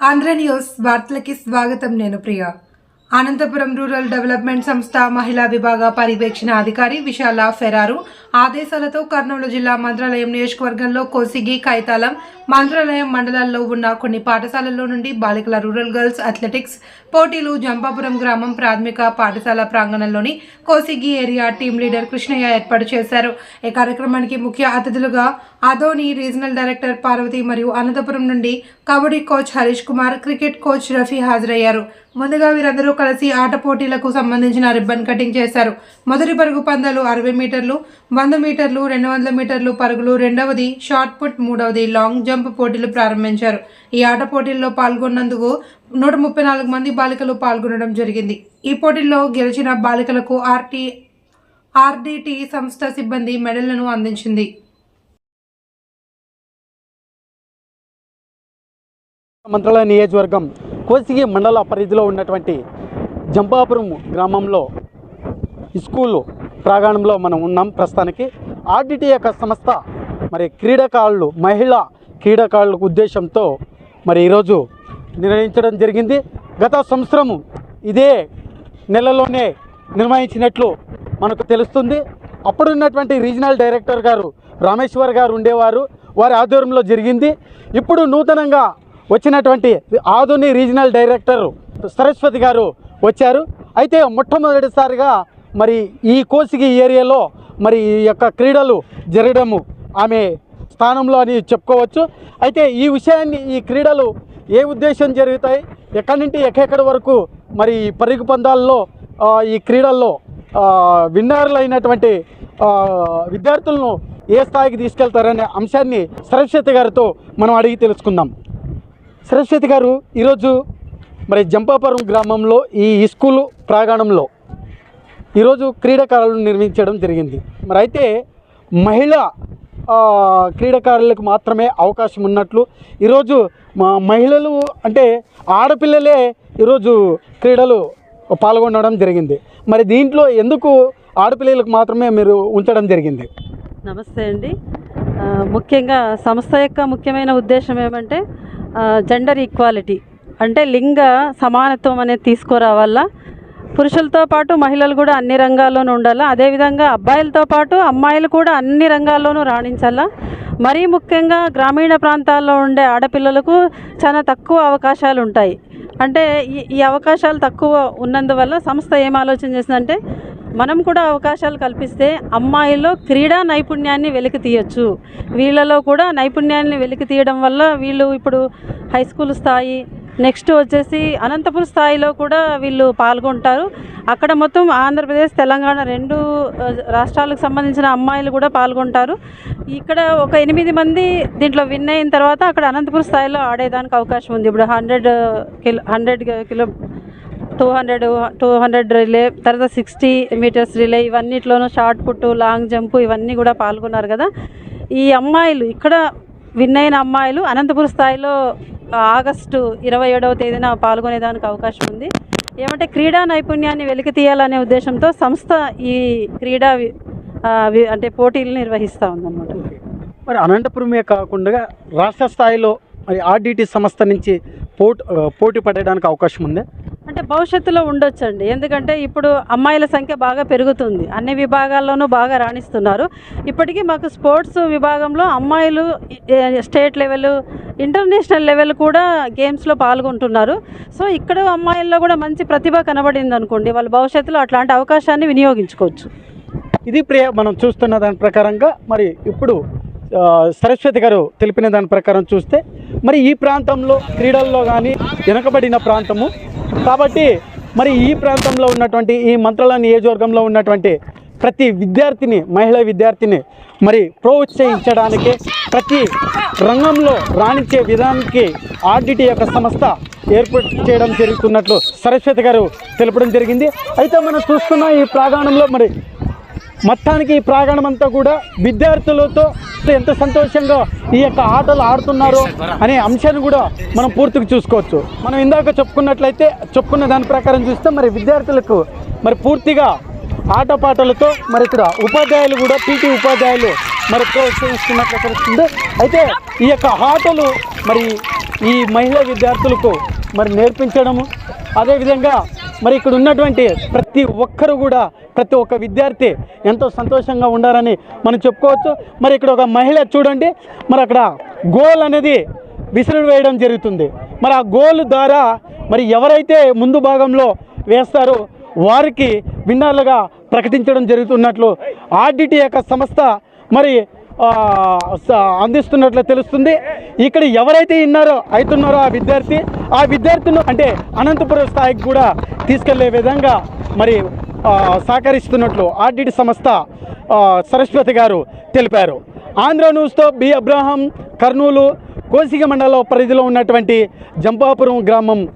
Andhra news వార్తలకి స్వాగతం నేను ప్రియ. Anantapuram rural development సంస్థ మహిళా విభాగ పర్యవేక్షణ అధికారి విశాల ఫెరారు ఆదేశాలతో కర్నూలు జిల్లా మంత్రాలయం నియోజకవర్గంలో కోసిగి కైతాలం మంత్రాలయం మండలాల్లో ఉన్న కొన్ని పాఠశాలల్లో నుండి బాలికల రూరల్ గర్ల్స్ అథ్లెటిక్స్ పోటీలు జంపాపురం గ్రామం ప్రాథమిక పాఠశాల ప్రాంగణంలోని Kosigi area team leader Krishnaiah ఏర్పాటు చేశారు. ఈ కార్యక్రమానికి ముఖ్య అతిథులుగా అదోని రీజనల్ డైరెక్టర్ పార్వతి మరియు అనంతపురం నుండి kabaddi coach Harish Kumar cricket coach Rafi హాజరయ్యారు. ముందుగా వీరందరూ కలిసి ఆట పోటీలకు సంబంధించిన రిబ్బన్ కటింగ్ చేశారు. మొదటి పరుగు పందాలు అరవై మీటర్లు వంద మీటర్లు రెండు వందల మీటర్లు పరుగులు రెండవది షార్ట్ పుట్ మూడవది లాంగ్ జంప్ పోటీలు ప్రారంభించారు. ఈ ఆట పోటీల్లో పాల్గొన్నందుకు నూట ముప్పై నాలుగు మంది బాలికలు పాల్గొనడం జరిగింది. ఈ పోటీల్లో గెలిచిన బాలికలకు ఆర్టీ ఆర్డిటి సంస్థ సిబ్బంది మెడళ్ళను అందించింది. మంత్రాలయ నియోజకవర్గం కోసిగి మండల పరిధిలో ఉన్నటువంటి జంపాపురం గ్రామంలో స్కూల్ ప్రాంగణంలో మనం ఉన్నాం ప్రస్తుతానికి. ఆర్డిటి యొక్క సంస్థ మరి క్రీడాకారులు మహిళా క్రీడాకారుల ఉద్దేశంతో మరి ఈరోజు నిర్వహించడం జరిగింది. గత సంవత్సరము ఇదే నెలలోనే నిర్వహించినట్లు మనకు తెలుస్తుంది. అప్పుడున్నటువంటి రీజనల్ డైరెక్టర్ గారు రామేశ్వర్ గారు ఉండేవారు. వారి ఆధ్వర్యంలో జరిగింది. ఇప్పుడు నూతనంగా వచ్చినటువంటి ఆధుని రీజనల్ డైరెక్టర్ సరస్వతి గారు వచ్చారు. అయితే మొట్టమొదటిసారిగా మరి ఈ కోసిగి ఏరియాలో మరి ఈ యొక్క క్రీడలు జరగడము ఆమె స్థానంలో అని చెప్పుకోవచ్చు. అయితే ఈ విషయాన్ని ఈ క్రీడలు ఏ ఉద్దేశం జరుగుతాయి ఎక్కడి నుండి ఎక్కడెక్కడి వరకు మరి పరుగు పందాల్లో ఈ క్రీడల్లో విన్నర్లైనటువంటి విన్నర్లు అయినటువంటి విద్యార్థులను ఏ స్థాయికి తీసుకెళ్తారనే అంశాన్ని సరస్వతి గారితో మనం అడిగి తెలుసుకుందాం. సరస్వతి గారు ఈరోజు మరి జంపాపురం గ్రామంలో ఈ స్కూలు ప్రాంగణంలో ఈరోజు క్రీడాకారులను నిర్మించడం జరిగింది. మరి అయితే మహిళా క్రీడాకారులకు మాత్రమే అవకాశం ఉన్నట్లు ఈరోజు మా మహిళలు అంటే ఆడపిల్లలే ఈరోజు క్రీడలు పాల్గొనడం జరిగింది. మరి దీంట్లో ఎందుకు ఆడపిల్లలకు మాత్రమే మీరు ఉంచడం జరిగింది? నమస్తే అండి. ముఖ్యంగా సంస్థ యొక్క ముఖ్యమైన ఉద్దేశం ఏమంటే జెండర్ ఈక్వాలిటీ అంటే లింగ సమానత్వం అనేది తీసుకురావాలా. పురుషులతో పాటు మహిళలు కూడా అన్ని రంగాల్లోనూ ఉండాలా. అదేవిధంగా అబ్బాయిలతో పాటు అమ్మాయిలు కూడా అన్ని రంగాల్లోనూ రాణించాలా. మరీ ముఖ్యంగా గ్రామీణ ప్రాంతాల్లో ఉండే ఆడపిల్లలకు చాలా తక్కువ అవకాశాలు ఉంటాయి. అంటే ఈ ఈ అవకాశాలు తక్కువ ఉన్నందువల్ల సంస్థ ఏం ఆలోచన చేసిందంటే మనం కూడా అవకాశాలు కల్పిస్తే అమ్మాయిల్లో క్రీడా నైపుణ్యాన్ని వెలికి తీయచ్చు. వీళ్ళలో కూడా నైపుణ్యాన్ని వెలికి తీయడం వల్ల వీళ్ళు ఇప్పుడు హై స్కూల్ స్థాయి నెక్స్ట్ వచ్చేసి అనంతపురం స్థాయిలో కూడా వీళ్ళు పాల్గొంటారు. అక్కడ మొత్తం ఆంధ్రప్రదేశ్ తెలంగాణ రెండు రాష్ట్రాలకు సంబంధించిన అమ్మాయిలు కూడా పాల్గొంటారు. ఇక్కడ ఒక ఎనిమిది మంది దీంట్లో విన్ అయిన తర్వాత అక్కడ అనంతపురం స్థాయిలో ఆడేదానికి అవకాశం ఉంది. ఇప్పుడు hundred kilo hundred kilo two hundred two hundred relay తర్వాత సిక్స్టీ మీటర్స్ రిలే ఇవన్నిట్లోనూ షార్ట్ పుట్ లాంగ్ జంప్ ఇవన్నీ కూడా పాల్గొన్నారు కదా. ఈ అమ్మాయిలు ఇక్కడ విన్ అయిన అమ్మాయిలు అనంతపురం స్థాయిలో ఆగస్టు ఇరవై ఏడవ తేదీన పాల్గొనేదానికి అవకాశం ఉంది. ఏమంటే క్రీడా నైపుణ్యాన్ని వెలికి తీయాలనే ఉద్దేశంతో సంస్థ ఈ క్రీడా అంటే పోటీలు నిర్వహిస్తూ ఉందన్నమాట. మరి అనంతపురమే కాకుండా రాష్ట్ర స్థాయిలో మరి ఆర్డిటి సంస్థ నుంచి పోటీ పోటీ పడడానికి అవకాశం ఉంది? అంటే భవిష్యత్తులో ఉండొచ్చండి. ఎందుకంటే ఇప్పుడు అమ్మాయిల సంఖ్య బాగా పెరుగుతుంది. అన్ని విభాగాల్లోనూ బాగా రాణిస్తున్నారు. ఇప్పటికీ మాకు స్పోర్ట్స్ విభాగంలో అమ్మాయిలు స్టేట్ లెవెల్ ఇంటర్నేషనల్ లెవెల్ కూడా గేమ్స్లో పాల్గొంటున్నారు. సో ఇక్కడ అమ్మాయిల్లో కూడా మంచి ప్రతిభ కనబడింది అనుకోండి వాళ్ళ భవిష్యత్తులో అట్లాంటి అవకాశాన్ని వినియోగించుకోవచ్చు. ఇది ప్రియ మనం చూస్తున్న దాని ప్రకారంగా మరి ఇప్పుడు సరస్వతి గారు తెలిపిన దాని ప్రకారం చూస్తే మరి ఈ ప్రాంతంలో క్రీడల్లో కానీ వెనకబడిన ప్రాంతము కాబట్టి మరి ఈ ప్రాంతంలో ఉన్నటువంటి ఈ మంత్రాల నియోజకవర్గంలో ఉన్నటువంటి ప్రతి విద్యార్థిని మహిళా విద్యార్థిని మరి ప్రోత్సహించడానికి ప్రతి రంగంలో రాణించే విధానానికి ఆర్డిటి యొక్క సంస్థ ఏర్పాటు చేయడం జరుగుతున్నట్లు సరస్వతి గారు తెలపడం జరిగింది. అయితే మనం చూస్తున్న ఈ ప్రాంగణంలో మరి మొత్తానికి ఈ ప్రాంగణం అంతా కూడా విద్యార్థులతో ఎంత సంతోషంగా ఈ యొక్క ఆటలు ఆడుతున్నారో అనే అంశాన్ని కూడా మనం పూర్తిగా చూసుకోవచ్చు. మనం ఇందాక చెప్పుకున్నట్లయితే చెప్పుకున్న దాని ప్రకారం చూస్తే మరి విద్యార్థులకు మరి పూర్తిగా ఆటపాటలతో మరి ఇక్కడ ఉపాధ్యాయులు కూడా పీటీ ఉపాధ్యాయులు మరి ప్రోత్సహిస్తున్నట్లు తెలుస్తుంది. అయితే ఈ యొక్క ఆటలు మరి ఈ మహిళా విద్యార్థులకు మరి నేర్పించడము అదేవిధంగా మరి ఇక్కడ ఉన్నటువంటి ప్రతి ఒక్కరు కూడా ప్రతి ఒక్క విద్యార్థి ఎంతో సంతోషంగా ఉండాలని మనం చెప్పుకోవచ్చు. మరి ఇక్కడ ఒక మహిళ చూడండి. మరి అక్కడ గోల్ అనేది విసిరి వేయడం జరుగుతుంది. మరి ఆ గోల్ ద్వారా మరి ఎవరైతే ముందు భాగంలో వేస్తారో వారికి విన్నర్లుగా ప్రకటించడం జరుగుతున్నట్లు ఆర్డిటి యొక్క సంస్థ మరి అందిస్తున్నట్లు తెలుస్తుంది. ఇక్కడ ఎవరైతే ఇన్నారో అవుతున్నారో ఆ విద్యార్థి ఆ విద్యార్థిని అంటే అనంతపురం స్థాయికి కూడా తీసుకెళ్ళే విధంగా మరి సహకరిస్తున్నట్లు ఆర్డిటి సంస్థ సరస్వతి గారు తెలిపారు. ఆంధ్ర న్యూస్తో బి. అబ్రాహం కర్నూలు కోసిగ మండలం పరిధిలో ఉన్నటువంటి జంపాపురం గ్రామం